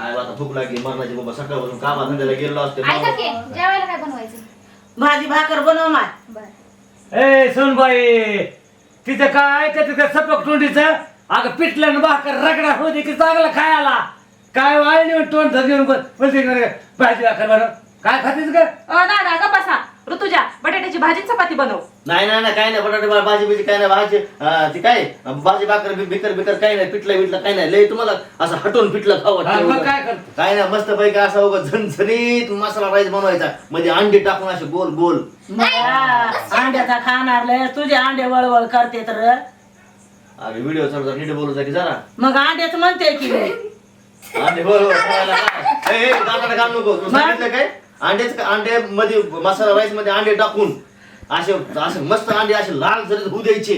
काय आता भूक लागली मरणाची बाबा सकाळपासून कामा धंद्याला गेलो असते. ऐका की जेवायला काय बनवायचं? भाजी भाकर बनव माय बर. ए सोनबाई तिथं काय का तिथं सपक तोंडीचं? अगं पिटलं ना भाकर रगडा होते की चांगलं खायला. काय वाळली तोंड धरून बोलते भाजी भाकर बनव. काय खातीस ग? अ दादा का बसा. ऋतुजा बटाट्याची भाजी चपाती बनव नाही नाही नाही काय नाही बटाटे बा- भाजी बिजी काय नाही भाजी अं, ती काय भाजी भाकर बी- बिकर बिकर काय नाही पिठलं बिटलं काय नाही लय तुम्हाला असं हटून पिठलं खावं हा, मग. काय करतो? काय नाही मस्त पैकी असा उगा झणझणीत मसाला राईस बनवायचा मध्ये अंडी टाकून असे गोल गोल अंड्याचा खाणार लय तुझे अंडे वळवळ करते तर अरे व्हिडिओ चालू नीट बोलू की जरा मग अंड्याच म्हणते की मी. अंडे होय खायला काय? ए, ए, दाताला घाल नको तू सांगितलं काय अंड्याच अंडे मध्ये मसाला राईसमध्ये अंडे टाकून असे असे मस्त अंडे असे लाल जरी होऊ द्यायचे.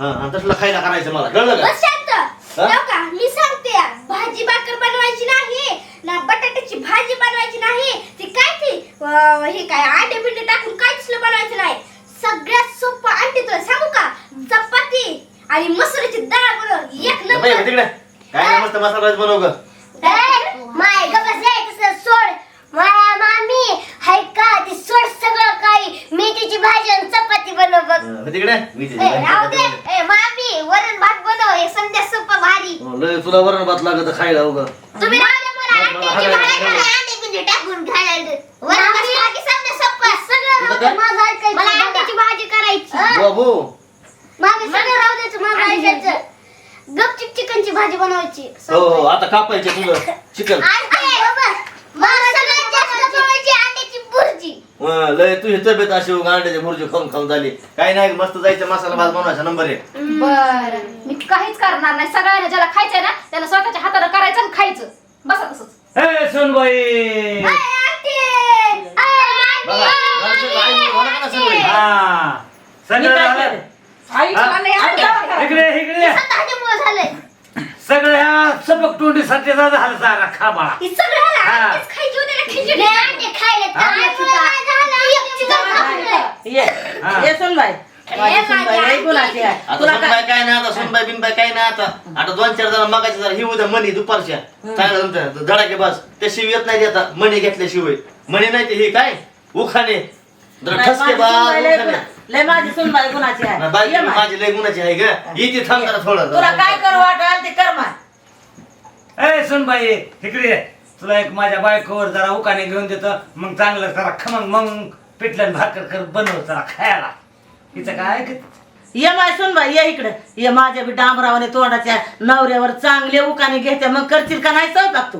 हा आणि तसलं खायला करायचं मला कळलं का? बस शांत. हा? जाऊ का? मी सांगते भाजी भाकर बनवायची नाही. ना बटाट्याची भाजी बनवायची नाही. ती काय ती? अं, हे काय अंडे बिंडे टाकून काय तसलं बनवायचं नाही. सगळ्यात सोपं अंडे तुला सांगू का? चपाती आणि मसुराची डाळ बनव. एक ए, बाई, तिकडे. काय नाही मस्त मसाला राईस बनव ग. माय आहे तसं सोड. माया मामी हाय का? ती सोड सगळं. मेथीची भाजी आणि चपाती बनव बघ. हा, तिकडे? मी ते- ए, राहू दे. ए मामी वरण भात बनव. हे संध्या सोपं भारी. हो, लय तुला वरण भात लागत खायला उगा तुम्ही राहू मला. अंड्याची मला भाजी हलवायचं. आणि अंडे बिंडे टाकून घालायला वरण भात बाकी संध्या सोपं. सगळं राहू दे? माझं ऐकायचं मला अंड्याची भाजी करायची. बाबू. मामी सगळं राहू द्यायचं माझं ऐकायचं. गपचिप चिकनची भाजी बनवायची. हो हो आता कापायचे तुझं चिकन सगळ्यात जास्त बनवायची अंड्याची लय तुझी तब्येत अशी उगा मुरजी खाऊन खाऊन झाली. काही नाही मस्त जायचं मसाला भात बनवायचा नंबर एक. बर. मी काहीच करणार नाही. सगळ्यांना ज्याला खायचंय ना त्याला स्वतःच्या हाताने करायचं आणि खायचं. बसा तसंच. सोनबाई! बघा, घरचं आई का सगळे? हा. सगळं झालं? हा? करा. इकडे इकडे. झालंय. सगळं ह्या सपक तोंडीसाठी झालं सारा चिकन खाल्लंय. ये हा. ये सुनबाई माझी गुणाची आहे. आता तुला सुनबाई काय काय नाही आता सुनबाई बिनबाई काय नाही आता आता दोन चार जण मगाच्या जरा ही उद्या मणी दुपारच्या. चांगलं तुमच्या धडाके बस. ते शिव येत नाही आता मणी घेतल्याशिवाय. मणी नाही ते हे काय? उखाणे. जरा ठसके माझी माझी सुनबाई गुणाची आहे. नाही, बाई ये माय. माझी लय गुणाची आहे ग. इथे थांब जरा थोडं तुला काय करू वाटेल ते कर माय ए सोनबाई इकडे ये. तुला एक माझ्या बायकोवर जरा उकाने घेऊन देतो. मग चांगलं जरा खमंग मग पिठलं आणि भाकर कर बनव जरा खायला. तिचं काय ऐकत? ये माय सुनबाई ये इकडे. ये माझ्या बी डांबरावाने तोंडाच्या नवऱ्यावर चांगले उकाने घेते. मग करशील का नाही? स्वयंपाक तू.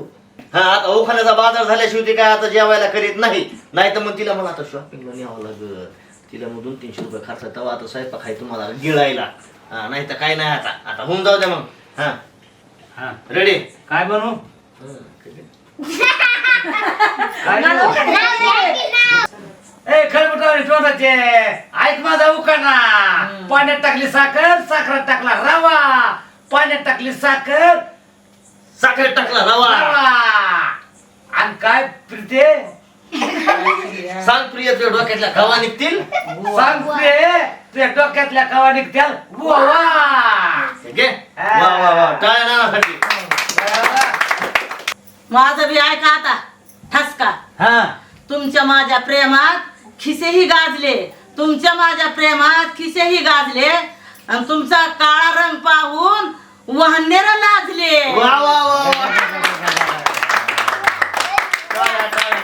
हा आता उखाण्याचा बाजार झाल्याशिवाय ती काय आता जेवायला करीत नाही. नाही तर मग तिला मला आता शॉपिंगला न्यावं लागत तिला मग दोन तीनशे रुपये खर्च तेव्हा आता स्वयंपाक आहे तुम्हाला गिळायला. हा नाही तर काय नाही आता. आता होऊन जाऊ द्या मग. हा. हा. रेडी काय बनवू? काय बनवू? ए खरबुटावरी तोंडाचे. ऐक माझा उकाना पाण्यात टाकली साखर साखरात टाकला रवा. पाण्यात टाकली साखर. साखर टाकला रवा. रवा. आणि काय प्रीते? सांग प्रिय तुझ्या डोक्यातल्या गवा निघतील? सांगते तुझ्या डोक्यातल्या कवा निघत्याल वा वा. घे. वा वा वा. टाळ्या नानासाठी माझं बी ऐका आता ठसका. हा. तुमच्या माझ्या प्रेमात खिसेही गाजले. तुमच्या माझ्या प्रेमात खिसेही गाजले. आणि तुमचा काळा रंग पाहून वाहनेर लाजले वा वा वा वा.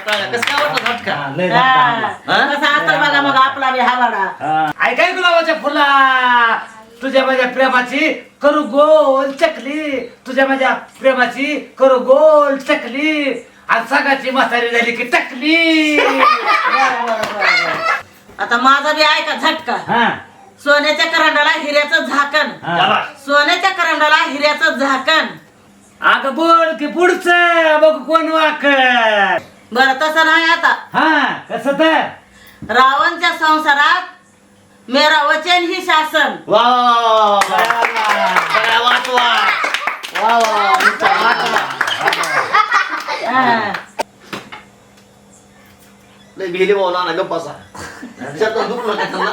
टाळ्या कसं काय वाटलं झटका? लय. हा? कसा आता बघा मग आपला बी हावाडा हा. ऐकाय गुलाबाच्या फुला? तुझ्या माझ्या प्रेमाची करू गोल चकली. तुझ्या माझ्या प्रेमाची करू गोल चकली. आणि सगाची म्हातारी झाली की टकली. आता माझा बी ऐका झटका. हा. सोन्याच्या करंडाला हिऱ्याचं झाकण. हा. सोन्याच्या करंडाला हिऱ्याचं झाकण. अगं बोल की पुढचं बघ कोण वाक बरं तसं नाही आता. हा कसं तर? रावणच्या संसारात मेरा वचन ही शासन. वा हा. लय गप्पासा दुखलं का त्यांना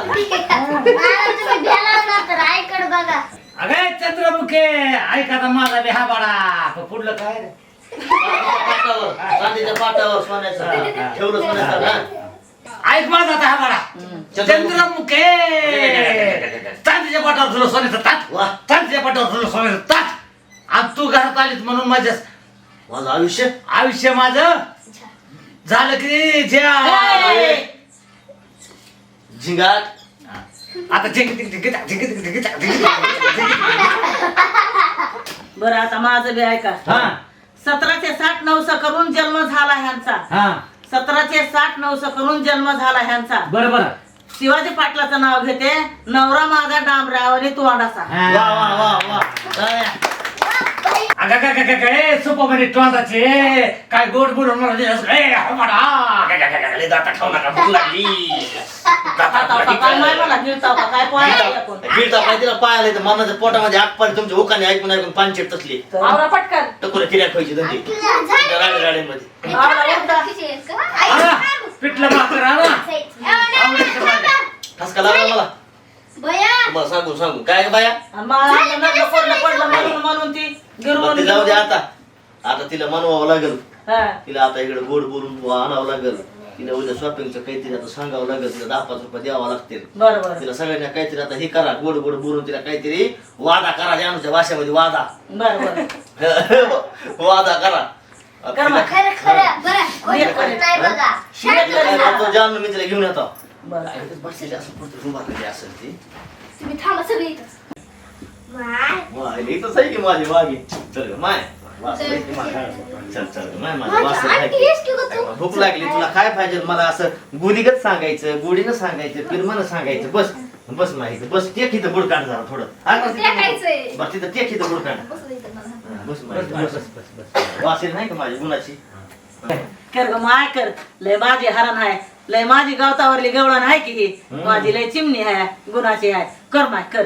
तुम्ही भ्याला ना तर ऐकड बघा अगं चंद्रमुखे ऐका तर माझा बी हा बडा पुढलं काय? रे? पाटावर चांदीच्या पाटावर सोन्याचं ठेवलं सोन्याचं हा ऐक माझा आता हा बाळा चंद्रमुखे चांदीच्या पाठावर तुला सोन्याचं ताट वा. चांदीच्या पाठावर तुला सोन्याचं ताट आणि तू घरात आलीस म्हणून माझ्या माझं आयुष्य आयुष्य माझं झालं की ज्या झिंगाट आता झिंग झिंग झिंग झिंग झिंग झिंग झिंग झिंग बरं आता माझं बी ऐका हा सतराशे साठ नवस करून जन्म झाला ह्यांचा. हा. सतराशे साठ नवस करून जन्म झाला ह्यांचा. बरं बरं. शिवाजी पाटलाचं नाव घेते नवरा माझा आणि तोंडाचा वा वा वा वा. अगं काय काय काय सुपरमॅन ट्रॉन्साचे काय गोड बोलून मला दिलं असं, ए, काय काय तिला पायाला येतं? मरणाचं पोटामध्ये आग पाणी तुमच्या उकाने ऐकून ऐकून पाणी चिरत तसली आवरा पटकन. टकुरा किऱ्या खायची धंदी. त्या पिठलं मला. बया सांगू सांगू. काय बाया आणि मला आपलं नग्न पडलं पडलं म्हणून म्हणून ती मग गिरवून ते जाऊ दे आता. आता तिला मनवावं लागेल. हा. तिला आता इकडे गोड बोलून आणावं लागेल. तिला उद्या शॉपिंगचं काहीतरी आता सांगावं लागेल. तिला दहा पाच रुपये द्यावं लागतील. बरं बरं. तिला सगळ्यांना काहीतरी आता हे करा गोड गोड बोलून तिला काहीतरी वादा करा जानूच्या भाषेमध्ये वादा. बरं बरं. वादा करा. कर मग. खरं खरं. बरं बघा. शांत बसा. जानू मी तिला घेऊन येतो. बरं बसलेली असं पुढे उभा राहिली असेल ती. तुम्ही थांबा सगळी इथं. माय. माय इथंच आहे की माझी मागे. चल ग, माय. वासरं आहे की माय. चल. चल ग, माय माझी वासरं आहे आंटी की. येस की गं तू? भूक लागली तुला. काय पाहिजे? मला असं गुलीगत सांगायचं गोडीनं सांगायचं फिरमानं सांगायचं. बस बस माहिती बस टेक इथं बुड काढ जरा थोडं. हा, बस तिथं- टेकायचंय. बस तिथं टेक इथं बुड काढ. बसू दे इथं मला. हा, बस माहिती बस वासेल नाही का माझी गुणाची? कर ग माय कर. लय माझी हरण आहे लय माझी गावतावरली गवळण आहे की ही. माझी लय चिमणी आहे गुणाची आहे कर माय कर.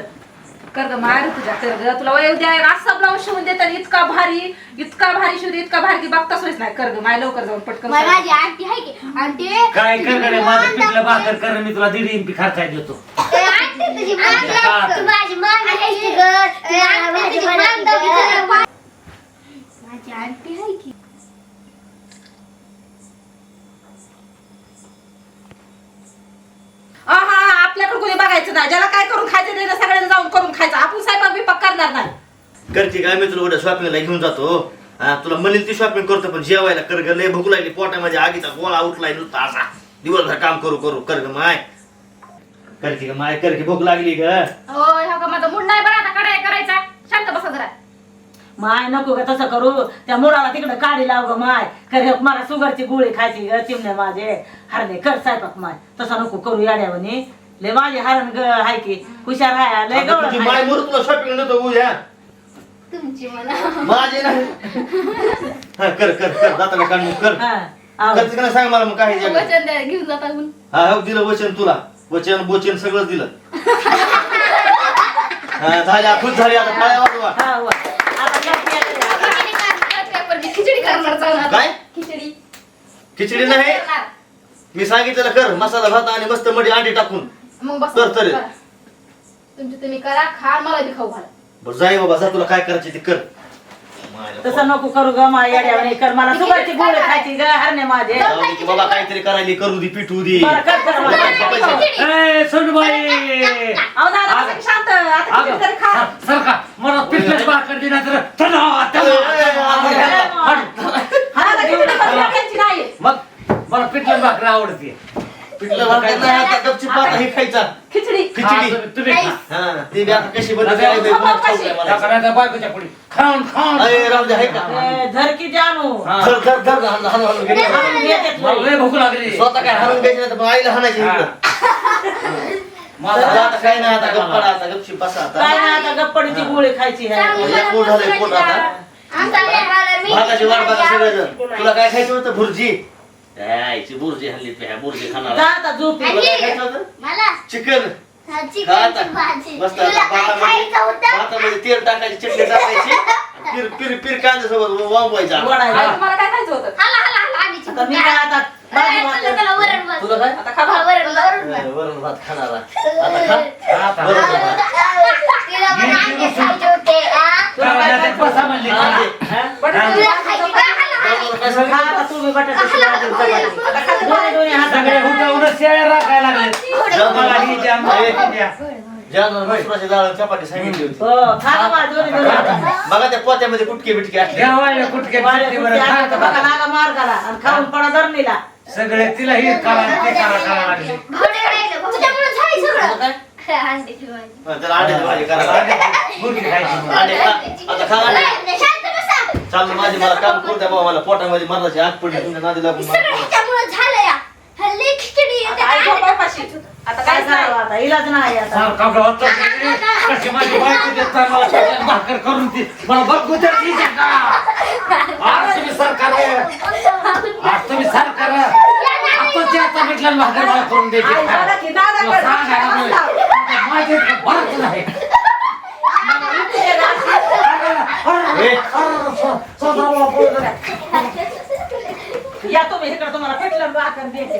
कर ग मार तुझ्या कर ग. तुला वय द्या असा ब्लाऊज शिवून देतात इतका भारी इतका भारी शिवते इतका भारी की बघताच होईच नाही. कर ग माय लवकर जाऊन पटकन. माझी आंटी आहे की? आंटी काय कर गड्या, माझं पिठलं भाकर कर मी तुला दीड एमपी खर्चाय देतो. ए, आंटी तुझी मान दाब. तू माझी मान आहेस की? गं? ए, आंटी तुझी मान दाब की जरा. माझी आंटी आहे की? आहा आपल्याकडे कोणी बघायचं नाही. ज्याला काय करून खायचं ते सगळ्यांना जाऊन करून खायचं. आपण स्वयंपाक बिपाक करणार नाही. करते काय मी तुला उद्या शॉपिंगला घेऊन जातो. हा तुला म्हणेल ती शॉपिंग करतो पण जेवायला कर ग लय भूक लागली. पोटामध्ये आगीचा गोळा उठलाय नुसता असा. दिवसभर काम करू करू. कर ग माय. कर की ग माय. कर की भूक लागली ग. होय हो का माझा मूड नाही बरं आता. कडाय करायचा. शांत बसा जरा. माय नको का तसं करू. त्या मुळाला तिकडे काढी लाव ग माय. कर मला सुगरची गोळी खायची ग चिमणे माझे. हरणे कर स्वयंपाक माय. तसं नको करू याड्यावनी लय माझे हरण ग हाय की. हुशार हाय लय आता तुझी गवळण माय हाय. मरू तुला शॉपिंग नव्हतं उद्या तुमची म्हणा माझे नाही. हा, कर कर कर. जाताना काढून कर. हा, सांग मला मग काय आहे? वचन द्या घेऊन जाता म्हणून हा हो दिलं वचन तुला. वचन बोचन सगळं दिलं. हा झाल्या खुश झाली आता. टाळ्या वाजवा. हा, वा. आता जाते याकडे. खिचडी करणार, पेपरची खिचडी करणार. काय खिचडी खिचडी नाही करणार. मी सांगितलेलं कर मसाला भात आणि मस्त मडी अंडी टाकून मग बस कर तरी. करा. तुमची तुम्ही करा खा मला बी खाऊ घाला बरं जाई बाबा जा तुला काय करायचे ते कर तसं नको करू ग कर मला गोळी खायची ग हरणे माझे जाऊ दे की बाबा काहीतरी करायली करू दे पिटू दे बरं कर कर मला. ए सोनबाई अहो दादा आग. बसा की शांत आता अगं, किती तरी खा सर- सरका मला भाकर दिला तर. हा आता किती तरी खायची नाही मग मला पिठलं भाकर आवडते पिठलं भाकर नाही आता आता हे खायचा. खिचडी. हा, खिचडी तुम्ही- तुम्ही खा. हा ती बी आता कशी बनवते आता काय बी खाऊ कोणाला कशी? ठाऊक नाही मला. टाकण्याच्या बायकोच्या पुढे. खाऊन खाऊन. अरे राहू दे, आहे का? ए, झरकी जानू हा. धर धर धर हाण, हाण, हाण, घे. हरून घेते मला थोडी. लय भूक लागली. स्वतः काय हाणून घ्यायचे नाही तर मग आईला हाणायचे हा. इकडं. मला आता काय नाही आता गप्पा आता बसा काय गप्पडीची गोळी खायची आहे. मी भाताची वाट बघा सगळेजण. तुला काय खायचं होतं भुर्जी? यायची बुर्जी हल्ली पे बुर्जी खाणार आता झोपी तुला खायचं होतं? मला? चिकन. हा, खा चिकनची आता. भाजी. मस्त तुला काय खायचं होतं? भातामध्ये तेल टाकायची चटणी टाकायची. पिर पिर पिर कांद्यासोबत वांबवायचा वडायला. आई, तुम्हाला काय खायचं होतं? हाला हाला हाला आधी आता मी काय आता भाजी भाकर- त्याला वरण भात. तुला काय? आता खा हा, भात. वरण वरण भात. वरण भात खाणार आता खा. आता. वरण भात. तिला पण अंडे खायचे होते, आ? तुला काय खायचं? बसा म्हणली हा, काय चपाती दोन्ही दोन्ही सगळे शेळ्या राखायला लागले मला ही द्या मला ही द्या ज्या मसुराची डाळ चपाती सांगितली होती हो खा ना बा, दोन्ही दोन्ही हाताने. बघा त्या पोत्यामध्ये कुटके बिटके असले कुठके वाड्या कुठे खा मार्गाला आणि खाऊन पडा धरणीला सगळे तिला ही करा ते करा करा लागले तुझ्यामुळे झाली सगळं अंड्याची भाजी हा, त्याला अंड्याची भाजी करा मुलगी खायची अंडे खा आता खा अंडे चाललं माझी मला काम करू द्या बाबा मला पोटामध्ये मरणाची आग पडली तुमच्या नादी लागून मला. झालं आता काय करावं आता? इलाज नाही आता. कशी माझी बायको देता मला सगळ्यात भाकर करून ती मला बघू तर ती का? आज तुम्ही सरकार आज तुम्ही सरकार आताच्या आता भेटलं भाकर मला करून द्यायची आई बघा की दादा तुला कर. सांगायला लागलोय. आता माझे भारत नाही ए, या तुम्ही इकडे तुम्हाला पेटलं भाकर द्यायचे